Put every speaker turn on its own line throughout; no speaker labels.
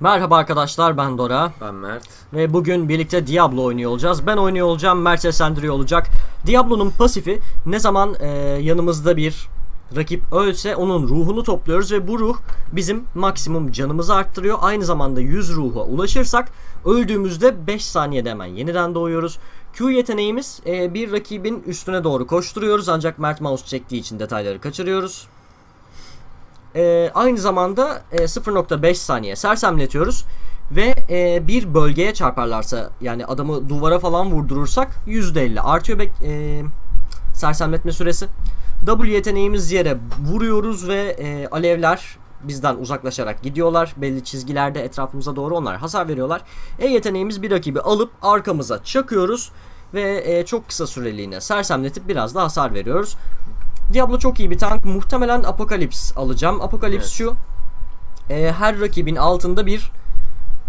Merhaba arkadaşlar ben Dora
Ben Mert.
ve bugün birlikte Diablo oynuyor olacağız. Ben oynuyor olacağım, Mert seslendiriyor olacak. Diablo'nun pasifi ne zaman e, yanımızda bir rakip ölse onun ruhunu topluyoruz ve bu ruh bizim maksimum canımızı arttırıyor. Aynı zamanda 100 ruha ulaşırsak öldüğümüzde 5 saniyede hemen yeniden doğuyoruz. Q yeteneğimiz e, bir rakibin üstüne doğru koşturuyoruz ancak Mert mouse çektiği için detayları kaçırıyoruz. Ee, aynı zamanda e, 0.5 saniye sersemletiyoruz ve e, bir bölgeye çarparlarsa yani adamı duvara falan vurdurursak %50 artıyor bek e, sersemletme süresi. W yeteneğimiz yere vuruyoruz ve e, alevler bizden uzaklaşarak gidiyorlar. Belli çizgilerde etrafımıza doğru onlar hasar veriyorlar. E yeteneğimiz bir rakibi alıp arkamıza çakıyoruz ve e, çok kısa süreliğine sersemletip biraz da hasar veriyoruz. Diablo çok iyi bir tank. Muhtemelen Apokalips alacağım. Apokalips
Evet.
şu. e, her rakibin altında bir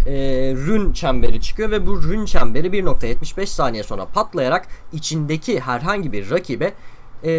e, rün çemberi çıkıyor ve bu rün çemberi 1.75 saniye sonra patlayarak içindeki herhangi bir rakibe e,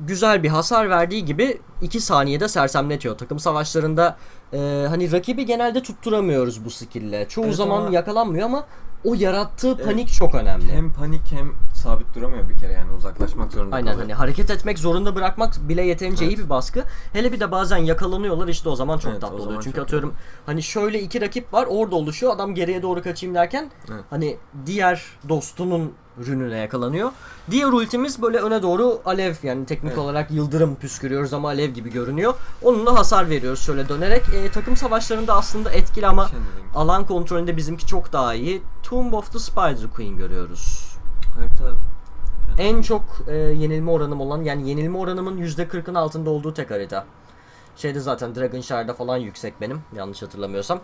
güzel bir hasar verdiği gibi 2 saniyede sersemletiyor. Takım savaşlarında e, hani rakibi genelde tutturamıyoruz bu skill'le. Çoğu
Evet
zaman
ama-
yakalanmıyor ama o yarattığı
Evet.
panik çok önemli.
Hem panik hem sabit duramıyor bir kere yani uzaklaşmak zorunda
Aynen
kalıyor.
hani hareket etmek zorunda bırakmak bile yeterince iyi
Evet.
bir baskı. Hele bir de bazen yakalanıyorlar işte o zaman çok
Evet,
tatlı oluyor. Çünkü atıyorum hani şöyle iki rakip var orada oluşuyor adam geriye doğru kaçayım derken
Evet.
hani diğer dostunun rününe yakalanıyor. Diğer ultimiz böyle öne doğru alev yani teknik
Evet.
olarak yıldırım püskürüyoruz ama alev gibi görünüyor. Onunla hasar veriyoruz şöyle dönerek. E, takım savaşlarında aslında etkili ama
Channeling.
alan kontrolünde bizimki çok daha iyi. Tomb of the Spider Queen görüyoruz.
Harita
En çok e, yenilme oranım olan yani yenilme oranımın %40'ın altında olduğu tek harita. Şeyde zaten Dragon Shire'da falan yüksek benim yanlış hatırlamıyorsam.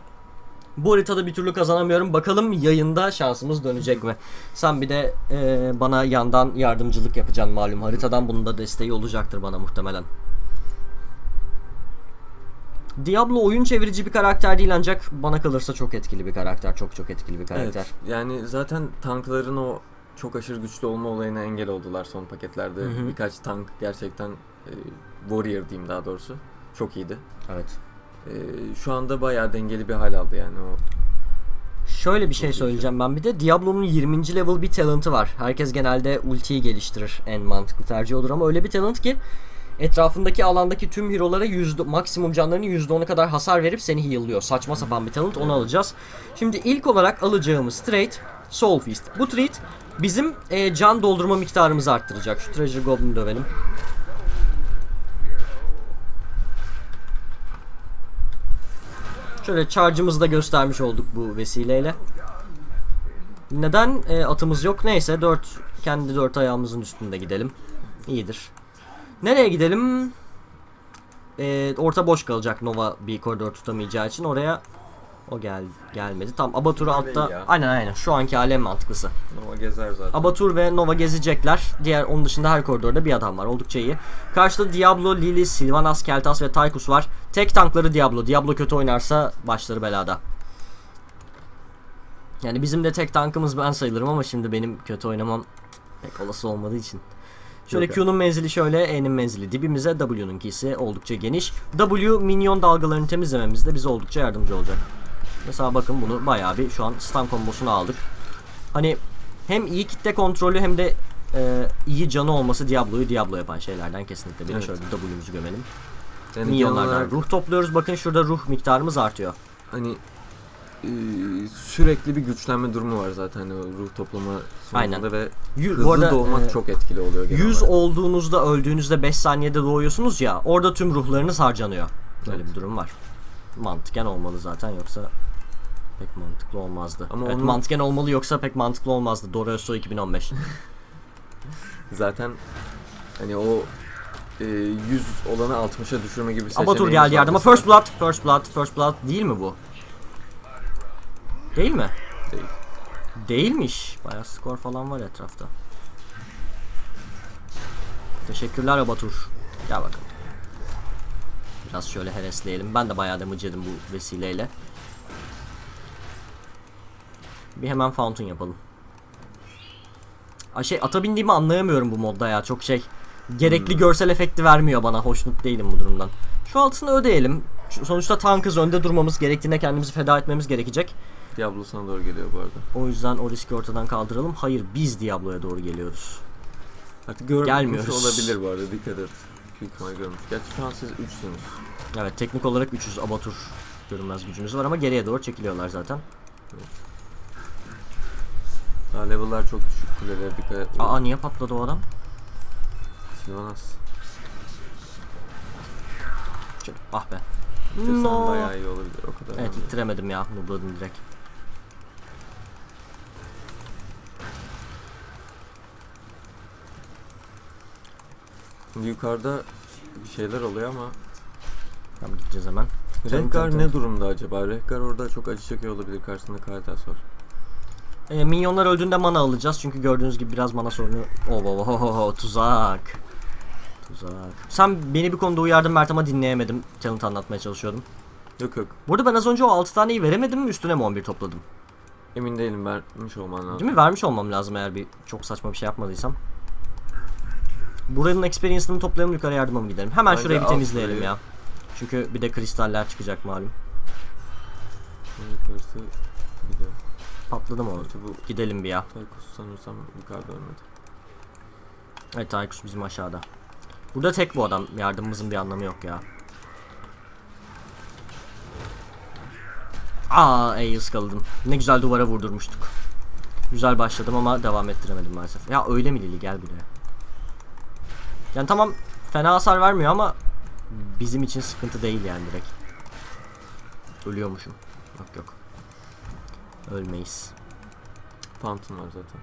Bu haritada bir türlü kazanamıyorum. Bakalım yayında şansımız dönecek mi? Sen bir de e, bana yandan yardımcılık yapacaksın malum. Haritadan bunun da desteği olacaktır bana muhtemelen. Diablo oyun çevirici bir karakter değil ancak bana kalırsa çok etkili bir karakter. Çok çok etkili bir karakter.
Evet. Yani zaten tankların o çok aşırı güçlü olma olayına engel oldular son paketlerde.
Hı hı.
Birkaç tank gerçekten e, warrior diyeyim daha doğrusu. Çok iyiydi.
Evet.
E, şu anda bayağı dengeli bir hal aldı yani o.
Şöyle bir şey söyleyeceğim ben bir de Diablo'nun 20. level bir talent'ı var. Herkes genelde ultiyi geliştirir en mantıklı tercih olur ama öyle bir talent ki etrafındaki alandaki tüm hero'lara yüzde, maksimum canlarının %10'a kadar hasar verip seni heal'lıyor. Saçma sapan bir talent onu alacağız. Şimdi ilk olarak alacağımız trait Soul Feast. Bu trait bizim e, can doldurma miktarımızı arttıracak. Şu Treasure Goblin'i dövelim. Şöyle charge'ımızı da göstermiş olduk bu vesileyle. Neden e, atımız yok? Neyse dört kendi dört ayağımızın üstünde gidelim. İyidir. Nereye gidelim? E, orta boş kalacak Nova bir koridor tutamayacağı için oraya o gel gelmedi. Tam Abatur'u
Nova
altta. Aynen aynen. Şu anki alem mantıklısı.
Nova gezer zaten.
Abatur ve Nova gezecekler. Diğer onun dışında her koridorda bir adam var. Oldukça iyi. Karşıda Diablo, Lily, Sylvanas, Keltas ve Tychus var. Tek tankları Diablo. Diablo kötü oynarsa başları belada. Yani bizim de tek tankımız ben sayılırım ama şimdi benim kötü oynamam pek olası olmadığı için. Şöyle Q'nun menzili şöyle, E'nin menzili dibimize, W'nunkisi oldukça geniş. W minyon dalgalarını temizlememizde bize oldukça yardımcı olacak. Mesela bakın bunu bayağı bir şu an stun kombosunu aldık. Hani hem iyi kitle kontrolü hem de e, iyi canı olması Diablo'yu Diablo yapan şeylerden kesinlikle. Bir
Evet.
şöyle bir W'muzu gömelim.
Yani genel
Minyonlardan
olarak
ruh topluyoruz. Bakın şurada ruh miktarımız artıyor.
hani e, sürekli bir güçlenme durumu var zaten hani ruh toplama
Aynen.
sonunda ve
Yü-
hızlı
arada,
doğmak
e,
çok etkili oluyor genel
100
olarak.
olduğunuzda öldüğünüzde 5 saniyede doğuyorsunuz ya orada tüm ruhlarınız harcanıyor. Böyle
Evet.
bir durum var. Mantıken olmalı zaten yoksa pek mantıklı olmazdı.
Ama
evet
onun-
mantıken olmalı yoksa pek mantıklı olmazdı. Dora Össo 2015.
Zaten hani o e, 100 olanı 60'a düşürme gibi
Abatur
seçeneğimiz
geldi
var
yardıma. First Blood, First Blood, First Blood değil mi bu? Değil mi?
Değil.
Değilmiş. Bayağı skor falan var etrafta. Teşekkürler Abatur. Gel bakalım. Biraz şöyle heresleyelim. Ben de bayağı damage yedim bu vesileyle. Bir hemen fountain yapalım. Ay şey ata bindiğimi anlayamıyorum bu modda ya. Çok şey gerekli görsel efekti vermiyor bana. Hoşnut değilim bu durumdan. Şu altını ödeyelim. Sonuçta tankız önde durmamız gerektiğine kendimizi feda etmemiz gerekecek.
Diablo sana doğru geliyor bu arada.
O yüzden o riski ortadan kaldıralım. Hayır biz Diablo'ya doğru geliyoruz.
Artık görmüş olabilir bu arada dikkat et. Büyük ihtimal görmüş. Gerçi şu an siz üçsünüz.
Evet teknik olarak 300 abatur görünmez gücümüz var ama geriye doğru çekiliyorlar zaten.
Daha level'lar çok düşük kulelere dikkat et.
Aa niye patladı o adam?
Sylvanas.
Çık- Ah be. No.
bayağı iyi olabilir o kadar.
Evet
önemli.
ittiremedim ya. Nubladım direkt.
Yukarıda bir şeyler oluyor ama
Tamam gideceğiz hemen.
Rehgar ne durumda acaba? Rehgar orada çok acı çekiyor olabilir karşısında Karitas var.
E, minyonlar öldüğünde mana alacağız çünkü gördüğünüz gibi biraz mana sorunu. Oh, oh, oh, oh, oh, tuzak. Tuzak. Sen beni bir konuda uyardın Mert ama dinleyemedim. Talent anlatmaya çalışıyordum.
Yok yok
Bu arada ben az önce o 6 taneyi veremedim mi üstüne mi 11 topladım?
emin değilim vermiş olman lazım.
Değil mi? Vermiş olmam lazım eğer bir çok saçma bir şey yapmadıysam. Buranın experience'ını toplayalım yukarı yardıma mı gidelim? Hemen
Bence
şurayı bir temizleyelim
şurayı.
ya. Çünkü bir de kristaller çıkacak malum.
Yukarısı gidiyor.
Patladı mı o?
Gerçi bu
Gidelim bir ya.
Tarkus sanırsam yukarıda ölmedi.
Evet Tarkus bizim aşağıda. Burada tek bu adam. Yardımımızın bir anlamı yok ya. Aa ey ıskaladım. Ne güzel duvara vurdurmuştuk. Güzel başladım ama devam ettiremedim maalesef. Ya öyle mi Lili gel buraya. Yani tamam fena hasar vermiyor ama bizim için sıkıntı değil yani direkt. Ölüyormuşum. Yok yok. Ölmeyiz.
Fountain var zaten.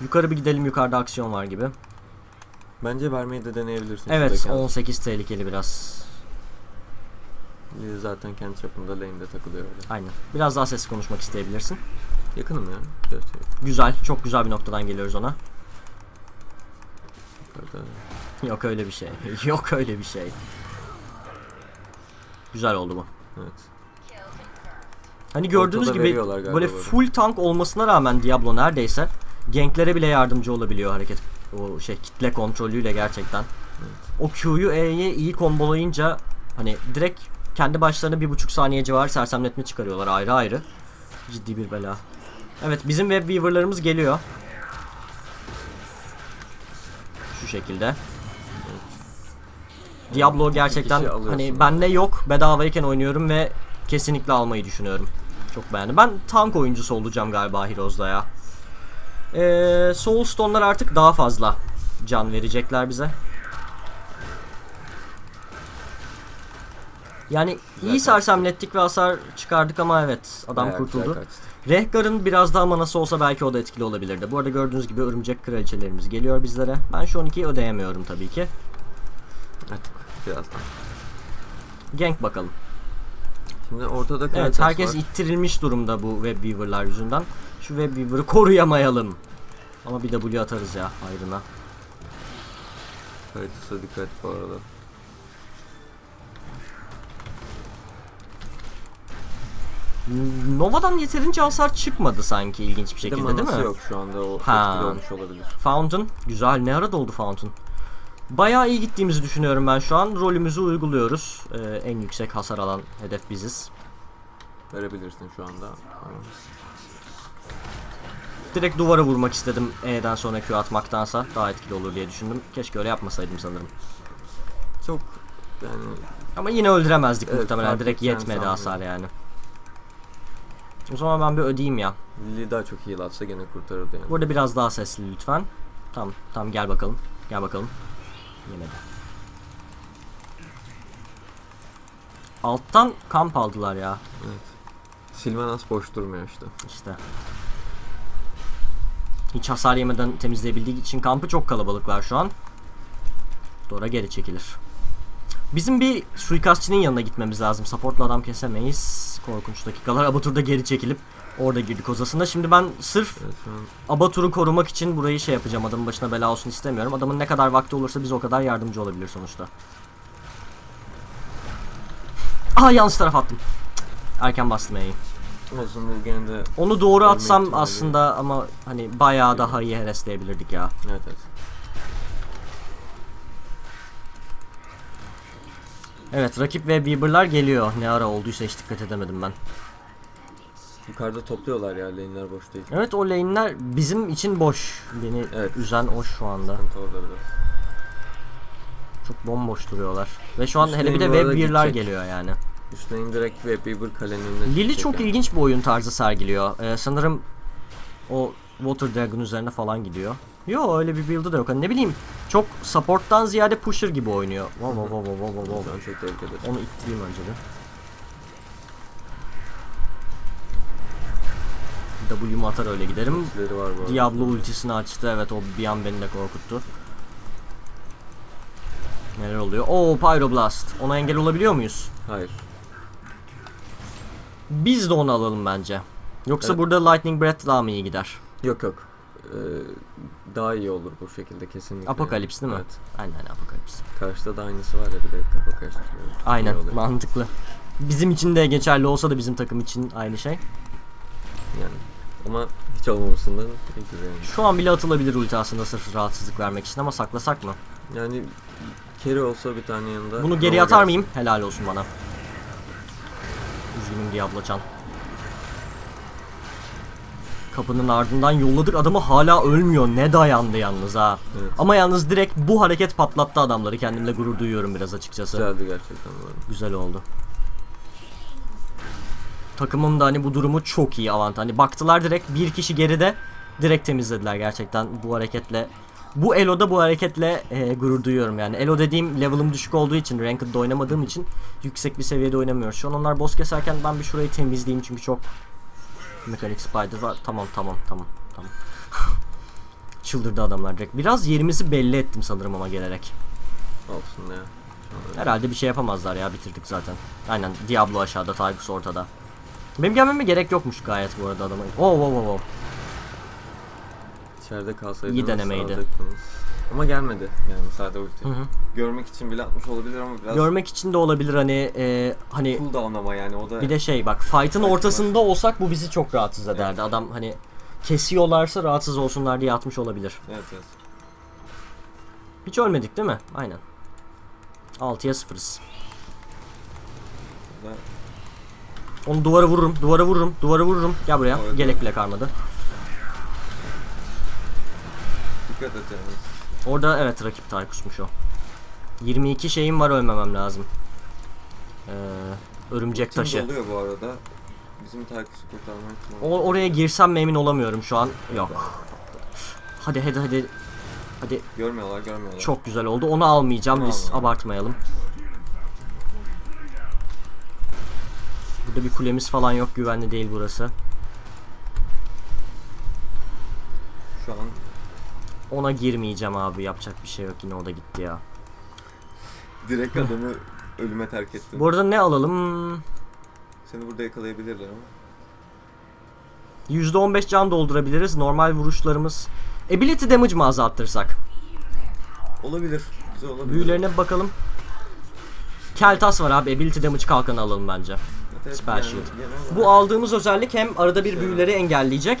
Yukarı bir gidelim yukarıda aksiyon var gibi.
Bence vermeyi de deneyebilirsin.
Evet
şuradaki
18 tehlikeli biraz.
Lili zaten kendi çapında lane'de takılıyor öyle.
Aynen. Biraz daha sesli konuşmak isteyebilirsin.
Yakınım ya.
Güzel. Çok güzel bir noktadan geliyoruz ona. Yok öyle bir şey. Yok öyle bir şey. Güzel oldu bu.
Evet.
Hani gördüğünüz
Ortada
gibi böyle
böyle.
full tank olmasına rağmen Diablo neredeyse ganklere bile yardımcı olabiliyor hareket o şey kitle kontrolüyle gerçekten. O Q'yu E'ye iyi kombolayınca hani direkt kendi başlarına bir buçuk saniye civarı sersemletme çıkarıyorlar ayrı ayrı. Ciddi bir bela. Evet bizim web weaver'larımız geliyor. Şu şekilde. Diablo gerçekten hani bende yok bedavayken oynuyorum ve kesinlikle almayı düşünüyorum. Çok beğendim. Ben tank oyuncusu olacağım galiba Heroes'da ya. Ee, Soulstone'lar artık daha fazla can verecekler bize. Yani iyi
Güzel
sersemlettik ve hasar çıkardık ama evet adam
Bayağı
kurtuldu. Rehgar'ın biraz daha manası olsa belki o da etkili olabilirdi. Bu arada gördüğünüz gibi örümcek kraliçelerimiz geliyor bizlere. Ben şu 12'yi ödeyemiyorum tabii ki.
Artık birazdan.
Gank bakalım.
Şimdi ortada
Evet herkes
var.
ittirilmiş durumda bu web weaver'lar yüzünden. Şu web weaver'ı koruyamayalım. Ama bir W atarız ya hayrına.
Karitas'a dikkat bu arada.
Nova'dan yeterince hasar çıkmadı sanki ilginç bir
Bir de
şekilde değil mi?
yok şu anda o
Ha.
etkili olmuş olabilir.
Fountain güzel ne ara doldu Fountain. Bayağı iyi gittiğimizi düşünüyorum ben şu an. Rolümüzü uyguluyoruz. Ee, en yüksek hasar alan hedef biziz.
Verebilirsin şu anda.
Direkt duvara vurmak istedim E'den sonra Q atmaktansa daha etkili olur diye düşündüm. Keşke öyle yapmasaydım sanırım.
çok yani
Ama yine öldüremezdik
Evet,
muhtemelen.
fark
Direkt yetmedi
sanmıyorum.
hasar yani. O zaman ben bir ödeyeyim ya.
Lili daha çok heal atsa gene kurtarırdı yani.
Burada biraz daha sesli lütfen. Tamam, tamam gel bakalım. Gel bakalım. Yemedi. Alttan kamp aldılar ya.
Evet. Sylvanas boş durmuyor işte.
İşte. Hiç hasar yemeden temizleyebildiği için kampı çok kalabalıklar şu an. Dora geri çekilir. Bizim bir suikastçının yanına gitmemiz lazım. Supportla adam kesemeyiz. Korkunç dakikalar. Abatur'da geri çekilip orada girdik ozasında. Şimdi ben sırf
Evet
Abatur'u korumak için burayı şey yapacağım. Adamın başına bela olsun istemiyorum. Adamın ne kadar vakti olursa biz o kadar yardımcı olabilir sonuçta. Aa yanlış taraf attım. Erken bastım E'yi. Onu doğru atsam aslında ama hani bayağı daha iyi heresleyebilirdik ya.
evet evet.
Evet rakip ve Bieber'lar geliyor. Ne ara olduysa hiç dikkat edemedim ben.
Yukarıda topluyorlar ya lane'ler boş değil.
Evet o lane'ler bizim için boş. Beni
Evet.
üzen o şu anda.
Sıkıntı orada biraz.
Çok bomboş duruyorlar. Ve şu an
Üst
hele bir de
lane bu arada
Web 1'ler
gidecek.
geliyor yani.
Üst lane direkt ve Bieber kalenin önüne
Lili
gidecek
çok
yani.
ilginç bir oyun tarzı sergiliyor. Ee, sanırım o Water Dragon üzerine falan gidiyor. Yo öyle bir build'ı da yok. Hani ne bileyim çok support'tan ziyade pusher gibi oynuyor. Wow wow wow wow wow wow.
Ben çok tebrik ederim.
Onu ittireyim önce bir. W'mu atar öyle giderim.
Ultileri var bu.
Diablo ultisini açtı evet o bir an beni de korkuttu. Neler oluyor? Oo Pyroblast. Ona engel olabiliyor muyuz?
Hayır.
Biz de onu alalım bence. Yoksa
Evet.
burada Lightning Breath daha mı iyi gider?
Yok yok. Ee, daha iyi olur bu şekilde kesinlikle.
Apokalips değil mi?
Evet.
Aynen Apokalips.
Karşıda da aynısı var ya bir de karıştırıyor.
Aynen mantıklı. Bizim için de geçerli olsa da bizim takım için aynı şey.
Yani. Ama hiç olmamasından iyidir yani.
Şu an bile atılabilir ulti aslında sırf rahatsızlık vermek için ama saklasak mı?
Yani carry olsa bir tane yanında.
Bunu geri atar
gelsin.
mıyım? Helal olsun bana. Üzgünüm Diablo Can. Kapının ardından yolladık adamı hala ölmüyor. Ne dayandı yalnız ha.
Evet.
Ama yalnız direkt bu hareket patlattı adamları. Kendimle gurur duyuyorum biraz açıkçası.
Güzeldi gerçekten bu.
Güzel oldu. Takımın da hani bu durumu çok iyi avantaj. Hani baktılar direkt bir kişi geride direkt temizlediler gerçekten bu hareketle. Bu Elo'da bu hareketle e, gurur duyuyorum yani. Elo dediğim level'ım düşük olduğu için, ranked'da oynamadığım için yüksek bir seviyede oynamıyoruz. Şu an onlar boss keserken ben bir şurayı temizleyeyim çünkü çok mekanik spider var. Tamam tamam tamam tamam. Çıldırdı adamlar direkt. Biraz yerimizi belli ettim sanırım ama gelerek.
Olsun ya.
Herhalde bir şey yapamazlar ya bitirdik zaten. Aynen Diablo aşağıda, Tygus ortada. Benim gelmeme gerek yokmuş gayet bu arada adama. Oh wow wow wow.
İçeride kalsaydınız
İyi denemeydi.
alacaktınız. Ama gelmedi yani sade ulti.
Hı hı.
Görmek için bile atmış olabilir ama biraz
Görmek için de olabilir hani e, hani
cooldown ama yani o da
bir de şey bak fight'ın ortasında olsak bu bizi çok rahatsız ederdi. Adam hani kesiyorlarsa rahatsız olsunlar diye atmış olabilir.
Evet evet.
Hiç ölmedik değil mi? Aynen. 6'ya 0'ız.
O da
Onu duvara vururum, duvara vururum, duvara vururum. Gel buraya.
Evet,
Gelek
evet.
bile karmadı.
Dikkat et yani.
Orada evet rakip Tarkus'muş o. 22 şeyim var ölmemem lazım. Ee, örümcek
Tim
taşı.
doluyor bu arada. Bizim Tarkus'u kurtarma ihtimali.
O, oraya girsem mi emin olamıyorum şu an. Yok. Hadi hadi hadi. Hadi
Görmüyorlar görmüyorlar.
çok güzel oldu. Onu almayacağım
Onu
biz
alma.
abartmayalım. Burada bir kulemiz falan yok güvenli değil burası. Ona girmeyeceğim abi yapacak bir şey yok yine o da gitti ya.
direkt adamı ölüme terk ettin.
Bu arada ne alalım?
Seni burada yakalayabilirler ama.
%15 can doldurabiliriz. Normal vuruşlarımız. Ability damage mı azalttırsak?
Olabilir. Güzel olabilir.
Büyülerine bakalım. Keltas var abi. Ability damage kalkanı alalım bence.
Evet,
Spell
yani
Shield. Bu aldığımız özellik hem arada bir
Şey-
büyüleri engelleyecek.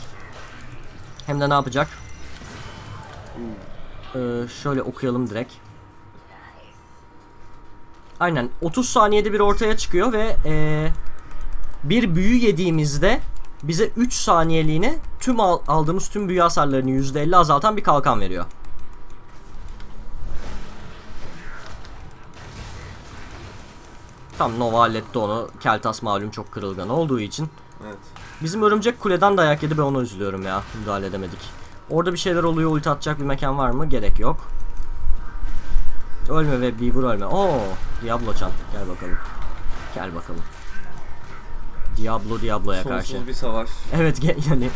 Hem de ne yapacak? Ee, şöyle okuyalım direkt. Aynen 30 saniyede bir ortaya çıkıyor ve ee, bir büyü yediğimizde bize 3 saniyeliğine tüm al- aldığımız tüm büyü hasarlarını %50 azaltan bir kalkan veriyor. Tam Nova halletti onu. Keltas malum çok kırılgan olduğu için.
Evet.
Bizim örümcek kuleden dayak yedi ben ona üzülüyorum ya. Müdahale edemedik. Orada bir şeyler oluyor ulti atacak bir mekan var mı? Gerek yok. Ölme ve bir vur ölme. Oo, Diablo Can. Gel bakalım. Gel bakalım. Diablo Diablo'ya karşı.
Sonsuz bir savaş.
Evet gel yani.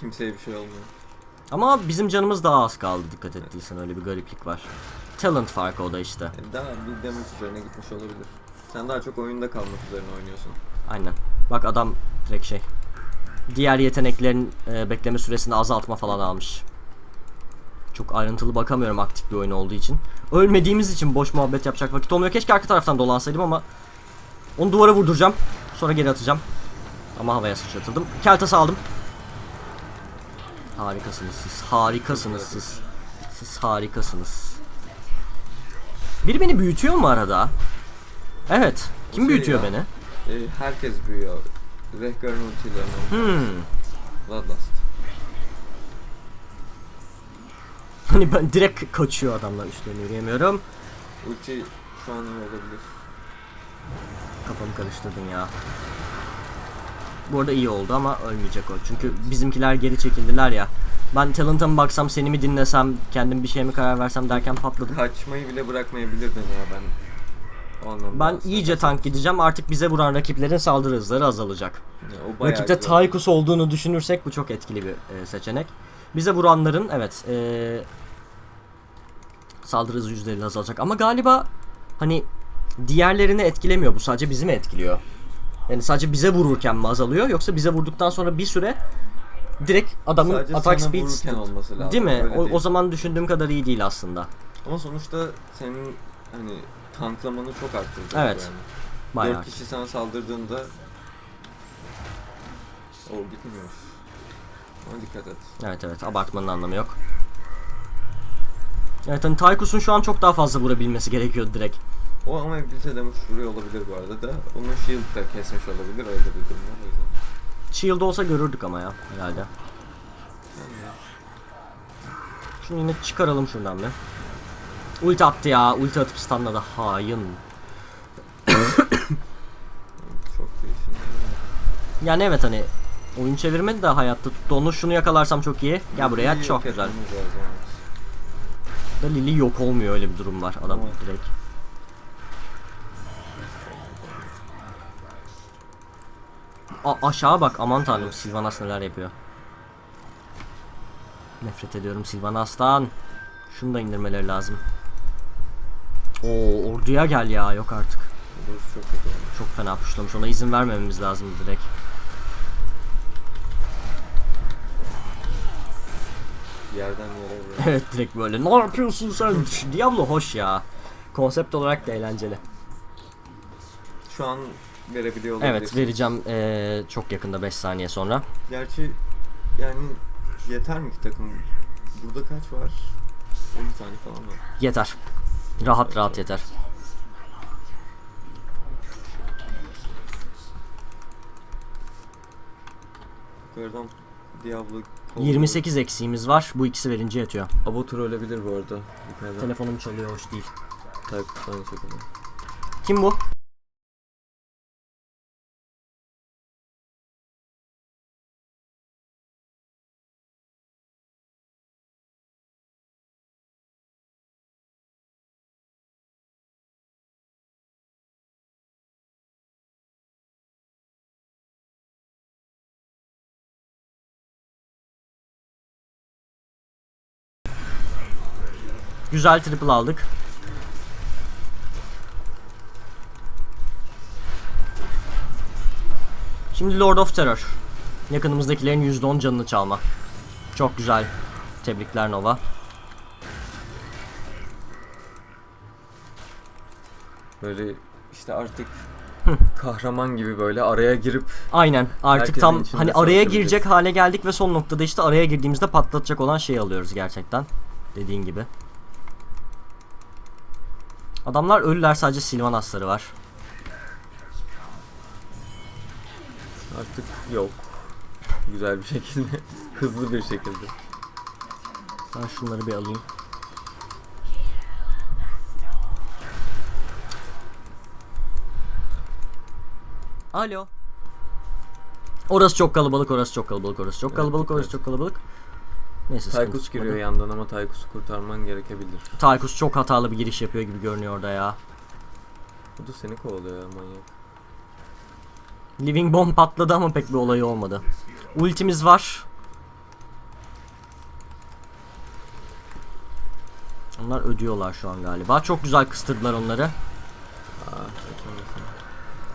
Kimseye bir şey olmuyor.
Ama bizim canımız daha az kaldı dikkat ettiysen öyle bir gariplik var. Talent farkı o da işte.
Yani daha bir damage üzerine gitmiş olabilir. Sen daha çok oyunda kalmak üzerine oynuyorsun.
Aynen. Bak adam direkt şey. Diğer yeteneklerin e, bekleme süresini azaltma falan almış. Çok ayrıntılı bakamıyorum aktif bir oyun olduğu için. Ölmediğimiz için boş muhabbet yapacak vakit olmuyor. Keşke arka taraftan dolansaydım ama onu duvara vurduracağım. Sonra geri atacağım. Ama havaya sıçratıldım. Keltas aldım. Harikasınız siz. Harikasınız siz. Siz harikasınız. Biri beni büyütüyor mu arada? Evet. Kim
şey
büyütüyor
ya.
beni?
Ee, herkes büyüyor. Rehgar'ın ultilerinden.
Hmm.
Bloodlust.
Hani ben direkt kaçıyor adamlar üstlerine yürüyemiyorum.
Ulti şu an olabilir.
Kafamı karıştırdın ya. Bu arada iyi oldu ama ölmeyecek o. Çünkü bizimkiler geri çekildiler ya. Ben talent'a mı baksam seni mi dinlesem kendim bir şeye mi karar versem derken patladım.
Kaçmayı bile bırakmayabilirdin ya ben. O anlamda
Ben iyice tank gideceğim artık bize vuran rakiplerin saldırı hızları azalacak.
Ya,
Rakipte
güzel.
Tychus olduğunu düşünürsek bu çok etkili bir e, seçenek. Bize vuranların evet e, saldırı hızı yüzdeleri azalacak ama galiba hani diğerlerini etkilemiyor bu sadece bizi mi etkiliyor? Yani sadece bize vururken mi azalıyor yoksa bize vurduktan sonra bir süre direkt adamın
Sadece
attack
sana
speed
olması lazım.
değil mi?
öyle
O,
değil.
o zaman düşündüğüm kadar iyi değil aslında.
Ama sonuçta senin hani tanklamanı çok arttırdı.
Evet.
Yani.
Bayağı.
Dört kişi sana saldırdığında o gitmiyor. Ama dikkat et.
Evet evet abartmanın anlamı yok. Evet hani Tychus'un şu an çok daha fazla vurabilmesi gerekiyordu direkt.
O ama abilite damage vuruyor olabilir bu arada da. Onun shield da kesmiş olabilir öyle bir durum var o yüzden.
Shield olsa görürdük ama ya herhalde.
Yani
Şunu yine çıkaralım şuradan bir. Ulti attı ya. Ulti atıp stunladı. Hain. Yani evet hani oyun çevirmedi de hayatta tuttu. Onu şunu yakalarsam çok iyi. Gel buraya
İyi
çok güzel.
evet.
Da Lily yok olmuyor öyle bir durum var. Adam
Evet.
direkt. A- aşağı bak aman tanrım Sylvanas neler yapıyor. Nefret ediyorum Sylvanas'tan. Şunu da indirmeleri lazım. Oo orduya gel ya yok artık.
Çok kötü.
Çok fena puşlamış. Ona izin vermememiz lazım direkt.
Yerden yere vuruyor.
Evet direkt böyle. Ne yapıyorsun sen? Diablo hoş ya. Konsept olarak da eğlenceli.
Şu an verebiliyor olabilirsin.
Evet vereceğim eee, çok yakında 5 saniye sonra.
Gerçi yani yeter mi ki takım? Burada kaç var? 50 tane falan var.
Yeter. Rahat rahat yeter.
Yukarıdan Diablo
28 eksiğimiz var. Bu ikisi verince yetiyor.
Abotur ölebilir bu arada. Yukarıdan.
Telefonum çalıyor hoş değil.
Aynı şekilde.
Kim bu? Güzel triple aldık. Şimdi Lord of Terror. Yakınımızdakilerin %10 canını çalma. Çok güzel. Tebrikler Nova.
Böyle işte artık kahraman gibi böyle araya girip
Aynen. Artık tam hani araya girecek hale geldik ve son noktada işte araya girdiğimizde patlatacak olan şeyi alıyoruz gerçekten. Dediğin gibi. Adamlar ölüler sadece Sylvanasları var.
artık yok. Güzel bir şekilde, hızlı bir şekilde.
Ben şunları bir alayım. Alo. Orası çok kalabalık, orası çok kalabalık, orası çok kalabalık, orası çok kalabalık. Neyse çıkmadı.
giriyor yandan ama Tychus'u kurtarman gerekebilir.
Tychus çok hatalı bir giriş yapıyor gibi görünüyor orada ya.
Bu da seni kovalıyor ya manyak.
Living Bomb patladı ama pek bir olayı olmadı. Ultimiz var. Onlar ödüyorlar şu an galiba. Çok güzel kıstırdılar onları.
Aa.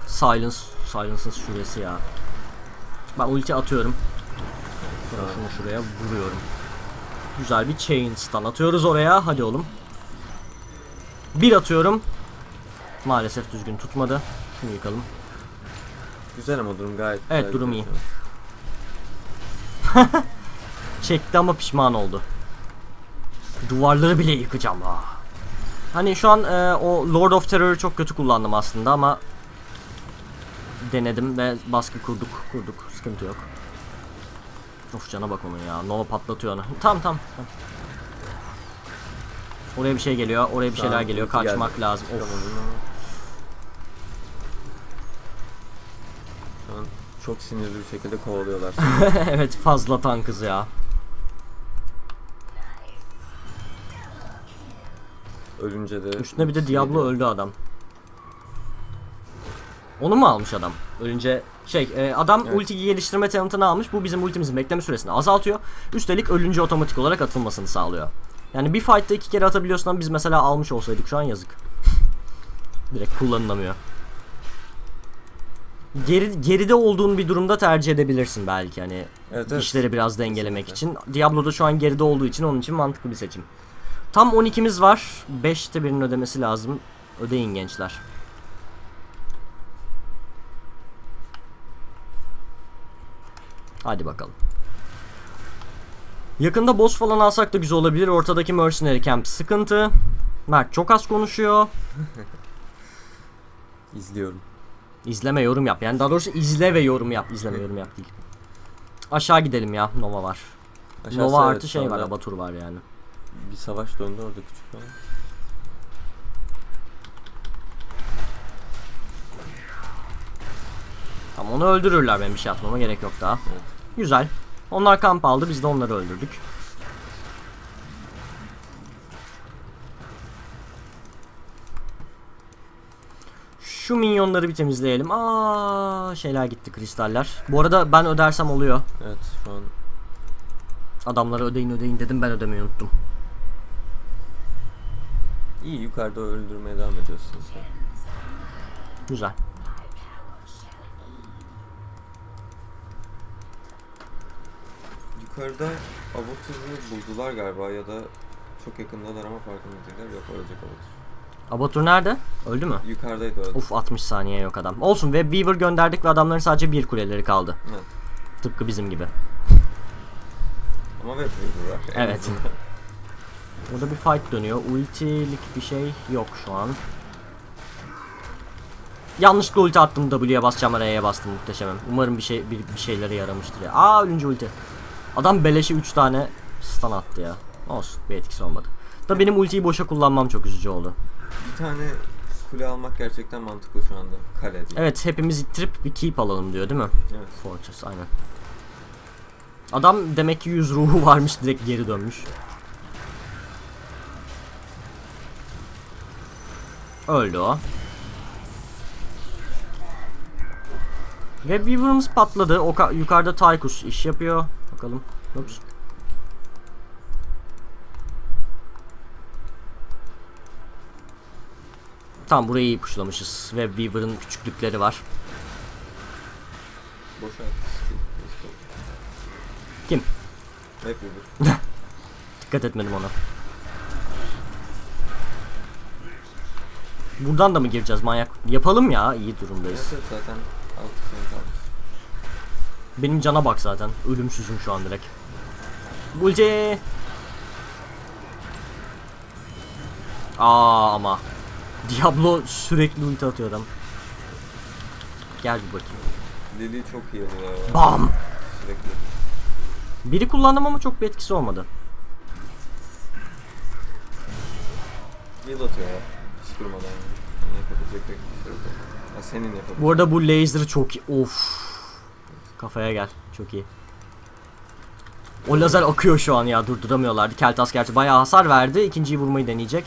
Silence, Silence'ın süresi ya. Ben ulti atıyorum. Sonra şunu şuraya vuruyorum. Güzel bir chain stun atıyoruz oraya. Hadi oğlum. Bir atıyorum. Maalesef düzgün tutmadı. Şunu yıkalım.
Güzel ama durum gayet
Evet,
güzel
durum iyi. Çekti ama pişman oldu. Duvarları bile yıkacağım ha. Hani şu an e, o Lord of Terror'ı çok kötü kullandım aslında ama denedim ve baskı kurduk. Kurduk. Sıkıntı yok. Of cana bak onun ya. Nova patlatıyor onu. Tamam. tamam. Oraya bir şey geliyor. Oraya bir şeyler geliyor.
ulti geldi.
Kaçmak lazım. Of.
Şu an çok sinirli bir şekilde kovalıyorlar.
evet fazla tankız ya.
Ölünce de...
Üstüne bir de Diablo öldü adam. Onu mu almış adam? Ölünce şey e, adam
Evet.
ulti geliştirme talentını almış. Bu bizim ultimizin bekleme süresini azaltıyor. Üstelik ölünce otomatik olarak atılmasını sağlıyor. Yani bir fight'ta iki kere atabiliyorsun ama biz mesela almış olsaydık şu an yazık. Direkt kullanılamıyor. Geri, geride olduğun bir durumda tercih edebilirsin belki hani
Evet, evet.
işleri biraz dengelemek
Kesinlikle.
için. Diablo'da şu an geride olduğu için onun için mantıklı bir seçim. Tam 12'miz var. 5'te birinin ödemesi lazım. Ödeyin gençler. Hadi bakalım. Yakında boss falan alsak da güzel olabilir. Ortadaki Mercenary Camp sıkıntı. Mert çok az konuşuyor.
İzliyorum.
İzleme yorum yap. Yani daha doğrusu izle ve yorum yap. İzleme yorum yap değil. Aşağı gidelim ya. Nova var.
Aşağısı
Nova
evet,
artı şey var. Abatur var yani.
Bir savaş döndü orada küçük falan.
Tamam onu öldürürler benim bir şey yapmama gerek yok daha.
Evet.
Güzel. Onlar kamp aldı biz de onları öldürdük. Şu minyonları bir temizleyelim. Aa şeyler gitti kristaller. Bu arada ben ödersem oluyor.
Evet şu an
Adamlara ödeyin ödeyin dedim ben ödemeyi unuttum.
iyi yukarıda öldürmeye devam ediyorsunuz. ya.
Güzel.
Yukarıda Abatur'u buldular galiba ya da çok yakındalar ama farkında değiller. Yok ölecek Abatur.
Abatur nerede? Öldü mü?
Yukarıdaydı öldü.
Uf 60 saniye yok adam. Olsun ve Beaver gönderdik ve adamların sadece bir kuleleri kaldı.
Evet.
Tıpkı bizim gibi.
Ama web viewer var.
Evet. Burada bir fight dönüyor. Ultilik bir şey yok şu an. Yanlışlıkla ulti attım W'ye basacağım R'ye bastım muhteşemim. Umarım bir şey bir, bir şeylere yaramıştır ya. Aa ölünce ulti. Adam beleşe 3 tane stun attı ya. Olsun bir etkisi olmadı. Da benim ultiyi boşa kullanmam çok üzücü oldu.
Bir tane kule almak gerçekten mantıklı şu anda. Kale değil.
Evet hepimiz ittirip bir keep alalım diyor değil mi?
Evet.
Fortress aynen. Adam demek ki 100 ruhu varmış direkt geri dönmüş. Öldü o. Ve Weaver'ımız patladı. O ka- yukarıda Tychus iş yapıyor. Bakalım. Ups. Tamam burayı iyi puşlamışız. Ve Weaver'ın küçüklükleri var.
Boşa.
Kim?
Web viewer.
Dikkat etmedim ona. Buradan da mı gireceğiz manyak? Yapalım ya iyi durumdayız.
Evet, evet zaten altı sene kalmış.
Benim cana bak zaten. Ölümsüzüm şu an direkt. Bulce. Aa ama. Diablo sürekli ulti atıyor adam. Gel bir bakayım.
Lily çok iyi oluyor ya.
Bam.
Sürekli.
Biri kullandım ama çok bir etkisi olmadı.
Heal atıyor ya. Hiç durmadan yani. Pek bir şey yok. Ya senin yapabilecek.
Bu arada bu laser çok iyi. Of. Kafaya gel. Çok iyi. O lazer akıyor şu an ya durduramıyorlardı. Keltas gerçi bayağı hasar verdi. İkinciyi vurmayı deneyecek.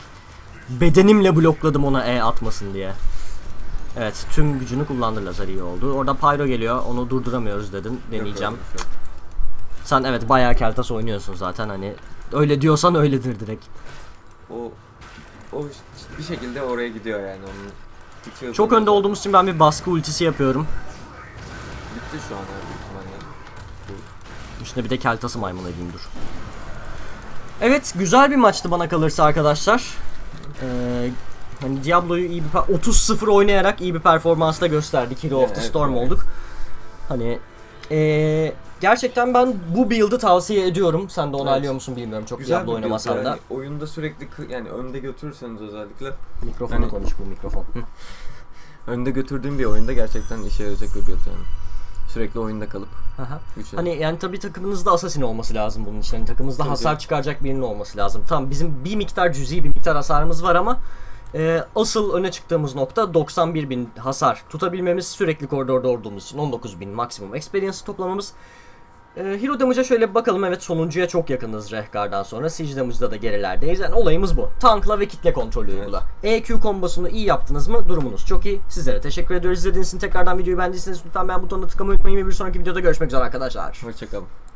Bedenimle blokladım ona E atmasın diye. Evet tüm gücünü kullandı lazer iyi oldu. Orada Pyro geliyor onu durduramıyoruz dedin. Deneyeceğim.
yok.
Sen evet bayağı Keltas oynuyorsun zaten hani. Öyle diyorsan öyledir direkt.
O o bir şekilde oraya gidiyor yani onun.
Çok önde olduğumuz için ben bir baskı ultisi yapıyorum.
Bitti şu an her büyük ihtimalle.
Üstüne bir de keltası maymun edeyim dur. Evet güzel bir maçtı bana kalırsa arkadaşlar. Ee, hani Diablo'yu iyi bir per- 30-0 oynayarak iyi bir performansla gösterdik. Hero of the Storm
evet.
olduk. Hani ee, Gerçekten ben bu build'ı tavsiye ediyorum. Sen de onaylıyor
Evet.
musun bilmiyorum. Çok
Güzel
Diablo oynamasan
yani.
da.
Oyunda sürekli yani önde götürürseniz özellikle
Mikrofona
Yani-
konuş bu mikrofon.
Önde götürdüğüm bir oyunda gerçekten işe yarayacak bir build yani. Sürekli oyunda kalıp
Aha. Hani yani tabii takımınızda assassin olması lazım bunun için. Hani takımınızda
Tabii
hasar
canım.
çıkaracak birinin olması lazım. Tamam bizim bir miktar cüzi bir miktar hasarımız var ama e, asıl öne çıktığımız nokta 91 bin hasar tutabilmemiz sürekli koridorda olduğumuz için 19 bin maksimum experience toplamamız. E, Hero damage'a şöyle bir bakalım evet sonuncuya çok yakınız Rehgar'dan sonra Siege damage'da da gerilerdeyiz. Yani olayımız bu. Tankla ve kitle kontrolü
Evet.
uygula. EQ kombosunu iyi yaptınız mı durumunuz çok iyi. Sizlere teşekkür ediyoruz. İzlediğiniz için tekrardan videoyu beğendiyseniz lütfen beğen butonuna tıklamayı unutmayın ve bir sonraki videoda görüşmek üzere arkadaşlar.
Hoşçakalın.